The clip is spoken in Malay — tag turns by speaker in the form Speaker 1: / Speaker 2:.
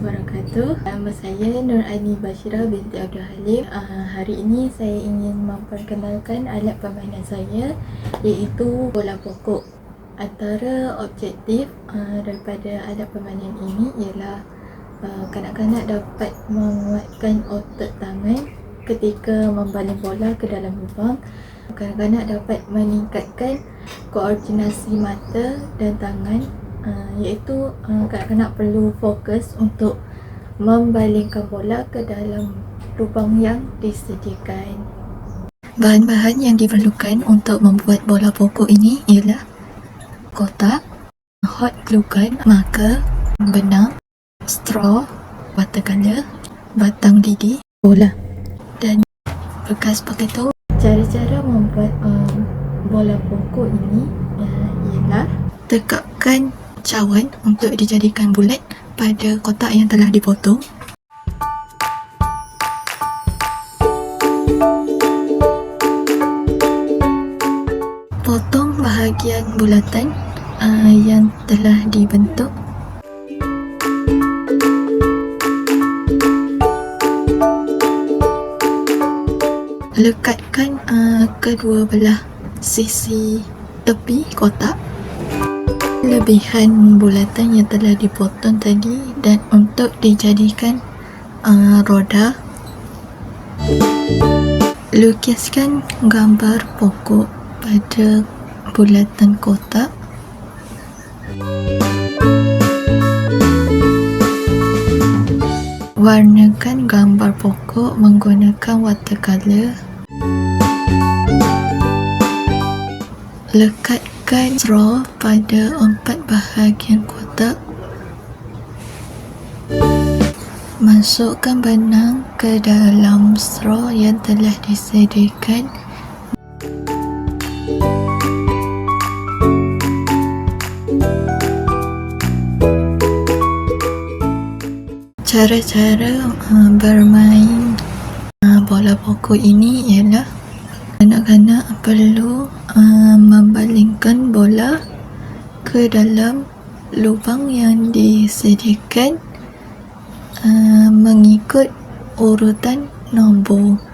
Speaker 1: wabarakatuh. Nama saya Nur Aini Bashira binti Abdul Halim. Uh, hari ini saya ingin memperkenalkan alat permainan saya iaitu bola pokok. Antara objektif uh, daripada alat permainan ini ialah uh, kanak-kanak dapat menguatkan otot tangan ketika membaling bola ke dalam lubang. Kanak-kanak dapat meningkatkan koordinasi mata dan tangan uh, iaitu uh, kanak-kanak perlu fokus untuk membalingkan bola ke dalam lubang yang disediakan. Bahan-bahan yang diperlukan untuk membuat bola pokok ini ialah kotak, hot glue gun, marker, benang, straw, watercolor, batang lidi, bola dan bekas potato. Cara-cara membuat um, bola pokok ini uh, ialah tekapkan cawan untuk dijadikan bulat pada kotak yang telah dipotong. Potong bahagian bulatan uh, yang telah dibentuk. Lekatkan uh, kedua belah sisi tepi kotak lebihan bulatan yang telah dipotong tadi dan untuk dijadikan uh, roda. Lukiskan gambar pokok pada bulatan kotak. Warnakan gambar pokok menggunakan watercolor. Lekatkan straw pada empat bahagian kotak. Masukkan benang ke dalam straw yang telah disediakan. Cara-cara uh, bermain uh, bola pokok ini ialah kanak-kanak perlu uh, membalingkan bola ke dalam lubang yang disediakan uh, mengikut urutan nombor